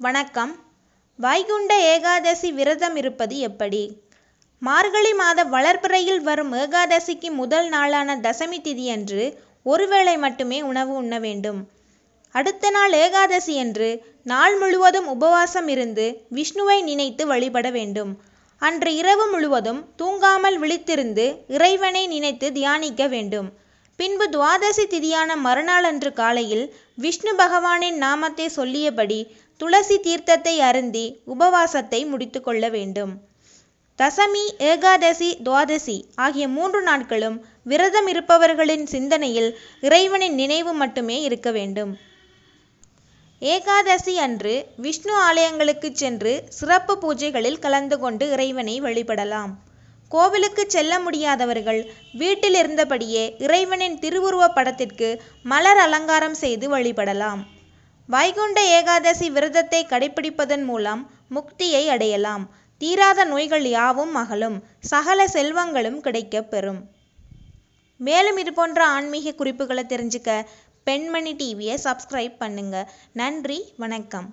வணக்கம். வைகுண்ட ஏகாதசி விரதம் இருப்பது எப்படி? மார்கழி மாத வளர்ப்பிறையில் வரும் ஏகாதசிக்கு முதல் நாளான தசமி திதியன்று ஒருவேளை மட்டுமே உணவு உண்ண வேண்டும். அடுத்த நாள் ஏகாதசி என்று நாள் முழுவதும் உபவாசம் இருந்து விஷ்ணுவை நினைத்து வழிபட வேண்டும். அன்று இரவு முழுவதும் தூங்காமல் விழித்திருந்து இறைவனை நினைத்து தியானிக்க வேண்டும். பின்பு துவாதசி திதியான மறுநாள் அன்று காலையில் விஷ்ணு பகவானின் நாமத்தை சொல்லியபடி துளசி தீர்த்தத்தை அருந்தி உபவாசத்தை முடித்து கொள்ள வேண்டும். தசமி ஏகாதசி துவாதசி ஆகிய மூன்று நாட்களும் விரதம் இருப்பவர்களின் சிந்தனையில் இறைவனின் நினைவு மட்டுமே இருக்க வேண்டும். ஏகாதசி அன்று விஷ்ணு ஆலயங்களுக்கு சென்று சிறப்பு பூஜைகளில் கலந்து கொண்டு இறைவனை வழிபடலாம். கோவிலுக்கு செல்ல முடியாதவர்கள் வீட்டில் இருந்தபடியே இறைவனின் திருவுருவப் படத்திற்கு மலர் அலங்காரம் செய்து வழிபடலாம். வைகுண்ட ஏகாதசி விரதத்தை கடைபிடிப்பதன் மூலம் முக்தியை அடையலாம். தீராத நோய்கள் யாவும் அகலும். சகல செல்வங்களும் கிடைக்கப் பெறும். மேலும் இது போன்ற ஆன்மீக குறிப்புகளை தெரிஞ்சுக்க பெண்மணி டிவியை சப்ஸ்கிரைப் பண்ணுங்க. நன்றி வணக்கம்.